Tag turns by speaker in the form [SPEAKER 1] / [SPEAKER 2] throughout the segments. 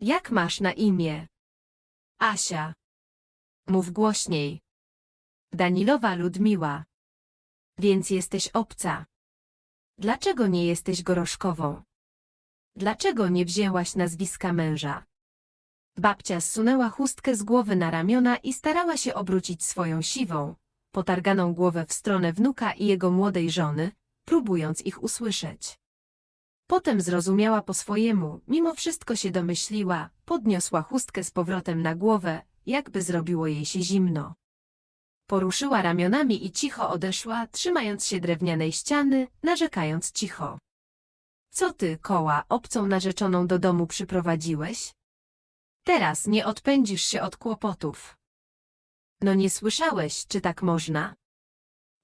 [SPEAKER 1] Jak masz na imię? Asia. Mów głośniej. Danilowa Ludmiła. Więc jesteś obca. Dlaczego nie jesteś goroszkową? Dlaczego nie wzięłaś nazwiska męża? Babcia zsunęła chustkę z głowy na ramiona i starała się obrócić swoją siwą, potarganą głowę w stronę wnuka i jego młodej żony, próbując ich usłyszeć. Potem zrozumiała po swojemu, mimo wszystko się domyśliła, podniosła chustkę z powrotem na głowę, jakby zrobiło jej się zimno. Poruszyła ramionami i cicho odeszła, trzymając się drewnianej ściany, narzekając cicho. Co ty, koła, obcą narzeczoną do domu przyprowadziłeś? Teraz nie odpędzisz się od kłopotów. No nie słyszałeś, czy tak można?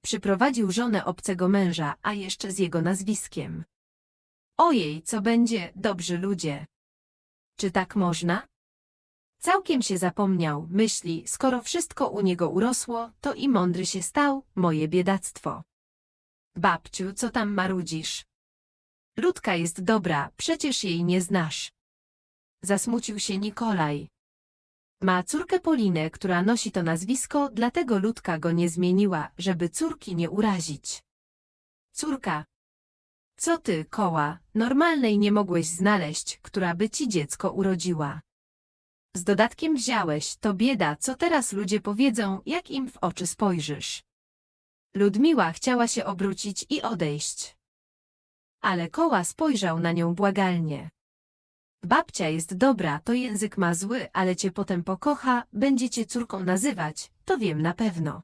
[SPEAKER 1] Przyprowadził żonę obcego męża, a jeszcze z jego nazwiskiem. Ojej, co będzie, dobrzy ludzie. Czy tak można? Całkiem się zapomniał, myśli, skoro wszystko u niego urosło, to i mądry się stał, moje biedactwo. Babciu, co tam marudzisz? Ludka jest dobra, przecież jej nie znasz. Zasmucił się Nikolaj. Ma córkę Polinę, która nosi to nazwisko, dlatego Ludka go nie zmieniła, żeby córki nie urazić. Córka. Co ty, koła, normalnej nie mogłeś znaleźć, która by ci dziecko urodziła. Z dodatkiem wziąłeś, to bieda, co teraz ludzie powiedzą, jak im w oczy spojrzysz. Ludmiła chciała się obrócić i odejść. Ale koła spojrzał na nią błagalnie. Babcia jest dobra, to język ma zły, ale cię potem pokocha, będzie cię córką nazywać, to wiem na pewno.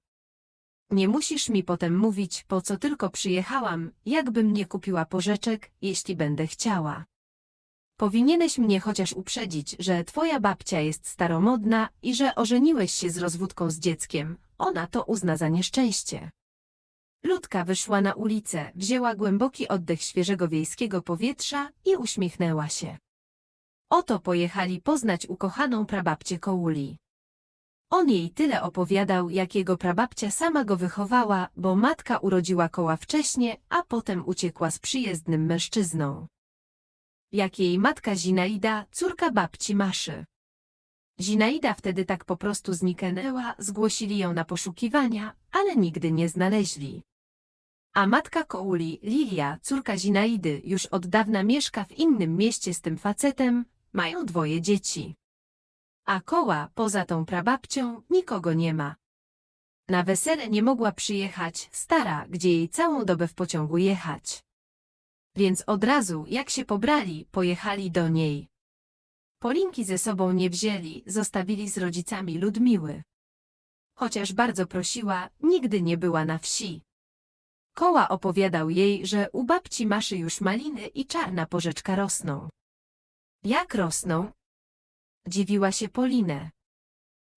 [SPEAKER 1] Nie musisz mi potem mówić, po co tylko przyjechałam, jakbym nie kupiła porzeczek, jeśli będę chciała. Powinieneś mnie chociaż uprzedzić, że twoja babcia jest staromodna i że ożeniłeś się z rozwódką z dzieckiem. Ona to uzna za nieszczęście. Ludka wyszła na ulicę, wzięła głęboki oddech świeżego wiejskiego powietrza i uśmiechnęła się. Oto pojechali poznać ukochaną prababcię Kouli. On jej tyle opowiadał, jak jego prababcia sama go wychowała, bo matka urodziła koła wcześnie, a potem uciekła z przyjezdnym mężczyzną. Jak jej matka Zinaida, córka babci Maszy. Zinaida wtedy tak po prostu zniknęła, zgłosili ją na poszukiwania, ale nigdy nie znaleźli. A matka Kouli, Lilia, córka Zinaidy, już od dawna mieszka w innym mieście z tym facetem, mają dwoje dzieci. A koła, poza tą prababcią, nikogo nie ma. Na wesele nie mogła przyjechać stara, gdzie jej całą dobę w pociągu jechać. Więc od razu, jak się pobrali, pojechali do niej. Polinki ze sobą nie wzięli, zostawili z rodzicami Ludmiły. Chociaż bardzo prosiła, nigdy nie była na wsi. Koła opowiadał jej, że u babci Maszy już maliny i czarna porzeczka rosną. Jak rosną? Dziwiła się Polinę.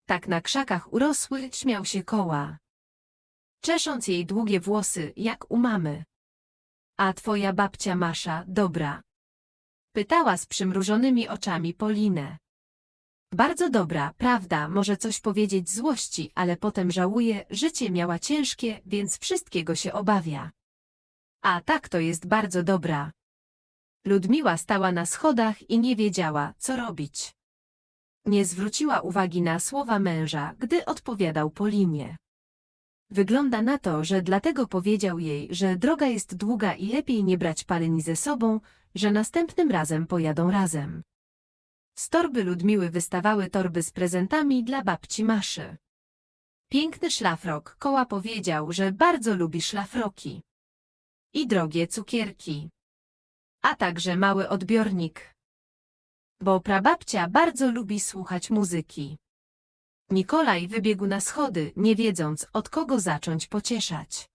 [SPEAKER 1] Tak na krzakach urosły, śmiał się koła. Czesząc jej długie włosy, jak u mamy. A twoja babcia Masza, dobra? Pytała z przymrużonymi oczami Polinę. Bardzo dobra, prawda, może coś powiedzieć złości, ale potem żałuje, życie miała ciężkie, więc wszystkiego się obawia. A tak to jest bardzo dobra. Ludmiła stała na schodach i nie wiedziała, co robić. Nie zwróciła uwagi na słowa męża, gdy odpowiadał Polinie. Wygląda na to, że dlatego powiedział jej, że droga jest długa i lepiej nie brać paleni ze sobą, że następnym razem pojadą razem. Z torby Ludmiły wystawały torby z prezentami dla babci Maszy. Piękny szlafrok, koła powiedział, że bardzo lubi szlafroki. I drogie cukierki. A także mały odbiornik. Bo prababcia bardzo lubi słuchać muzyki. Nikolaj wybiegł na schody, nie wiedząc, od kogo zacząć pocieszać.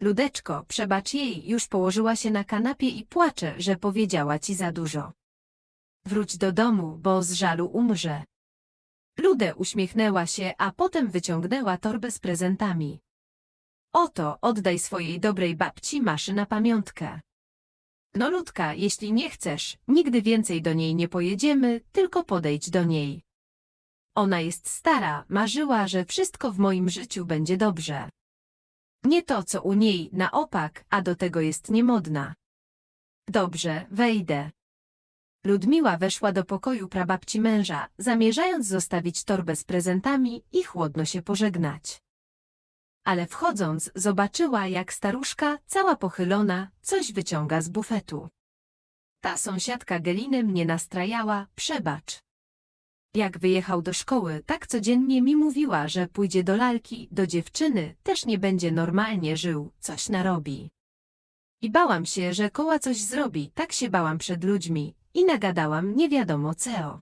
[SPEAKER 1] Ludeczko, przebacz jej, już położyła się na kanapie i płacze, że powiedziała ci za dużo. Wróć do domu, bo z żalu umrze. Ludę uśmiechnęła się, a potem wyciągnęła torbę z prezentami. Oto, oddaj swojej dobrej babci maszy na pamiątkę. No Ludka, jeśli nie chcesz, nigdy więcej do niej nie pojedziemy, tylko podejdź do niej. Ona jest stara, marzyła, że wszystko w moim życiu będzie dobrze. Nie to, co u niej, na opak, a do tego jest niemodna. Dobrze, wejdę. Ludmiła weszła do pokoju prababci męża, zamierzając zostawić torbę z prezentami i chłodno się pożegnać. Ale wchodząc, zobaczyła, jak staruszka, cała pochylona, coś wyciąga z bufetu. Ta sąsiadka Geliny mnie nastrajała, przebacz. Jak wyjechał do szkoły, tak codziennie mi mówiła, że pójdzie do lalki, do dziewczyny, też nie będzie normalnie żył, coś narobi. I bałam się, że koła coś zrobi, tak się bałam przed ludźmi i nagadałam nie wiadomo co.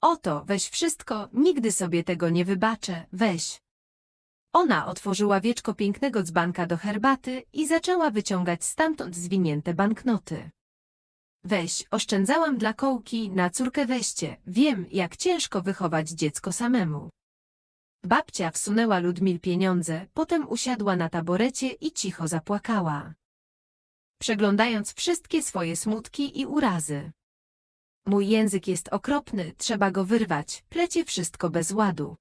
[SPEAKER 1] Oto, weź wszystko, nigdy sobie tego nie wybaczę, weź. Ona otworzyła wieczko pięknego dzbanka do herbaty i zaczęła wyciągać stamtąd zwinięte banknoty. Weź, oszczędzałam dla kołki, na córkę weźcie, wiem, jak ciężko wychować dziecko samemu. Babcia wsunęła Ludmil pieniądze, potem usiadła na taborecie i cicho zapłakała. Przeglądając wszystkie swoje smutki i urazy. Mój język jest okropny, trzeba go wyrwać, plecie wszystko bez ładu.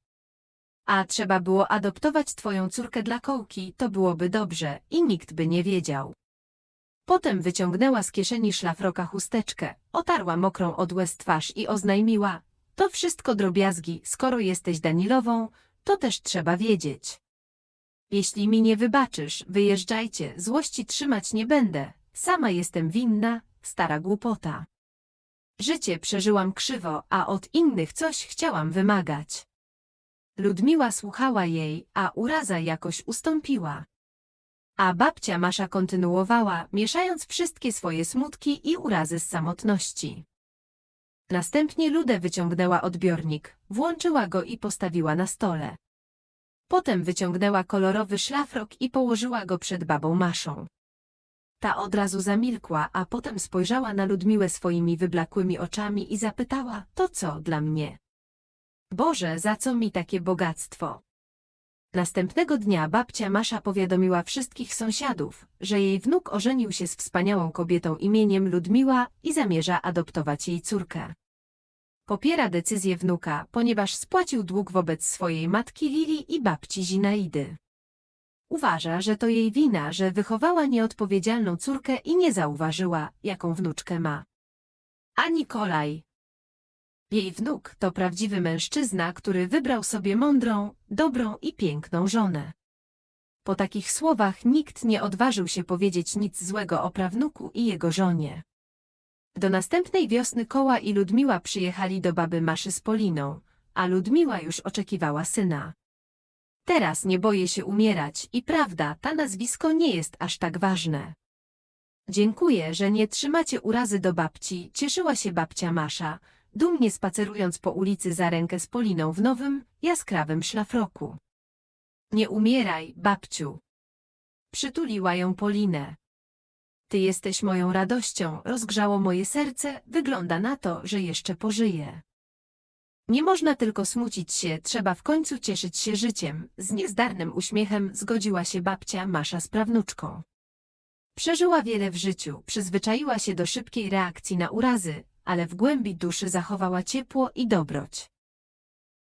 [SPEAKER 1] A trzeba było adoptować twoją córkę dla kołki, to byłoby dobrze i nikt by nie wiedział. Potem wyciągnęła z kieszeni szlafroka chusteczkę, otarła mokrą od łez twarz i oznajmiła, to wszystko drobiazgi, skoro jesteś Danilową, to też trzeba wiedzieć. Jeśli mi nie wybaczysz, wyjeżdżajcie, złości trzymać nie będę, sama jestem winna, stara głupota. Życie przeżyłam krzywo, a od innych coś chciałam wymagać. Ludmiła słuchała jej, a uraza jakoś ustąpiła. A babcia Masza kontynuowała, mieszając wszystkie swoje smutki i urazy z samotności. Następnie Ludę wyciągnęła odbiornik, włączyła go i postawiła na stole. Potem wyciągnęła kolorowy szlafrok i położyła go przed babą Maszą. Ta od razu zamilkła, a potem spojrzała na Ludmiłę swoimi wyblakłymi oczami i zapytała, to co dla mnie? Boże, za co mi takie bogactwo? Następnego dnia babcia Masza powiadomiła wszystkich sąsiadów, że jej wnuk ożenił się z wspaniałą kobietą imieniem Ludmiła i zamierza adoptować jej córkę. Popiera decyzję wnuka, ponieważ spłacił dług wobec swojej matki Lili i babci Zinaidy. Uważa, że to jej wina, że wychowała nieodpowiedzialną córkę i nie zauważyła, jaką wnuczkę ma. A Nikolaj, jej wnuk to prawdziwy mężczyzna, który wybrał sobie mądrą, dobrą i piękną żonę. Po takich słowach nikt nie odważył się powiedzieć nic złego o prawnuku i jego żonie. Do następnej wiosny Koła i Ludmiła przyjechali do baby Maszy z Poliną, a Ludmiła już oczekiwała syna. Teraz nie boję się umierać i prawda, ta nazwisko nie jest aż tak ważne. Dziękuję, że nie trzymacie urazy do babci, cieszyła się babcia Masza, dumnie spacerując po ulicy za rękę z Poliną w nowym, jaskrawym szlafroku. Nie umieraj, babciu. Przytuliła ją Polinę. Ty jesteś moją radością, rozgrzało moje serce, wygląda na to, że jeszcze pożyję. Nie można tylko smucić się, trzeba w końcu cieszyć się życiem, z niezdarnym uśmiechem zgodziła się babcia Masza z prawnuczką. Przeżyła wiele w życiu, przyzwyczaiła się do szybkiej reakcji na urazy, ale w głębi duszy zachowała ciepło i dobroć.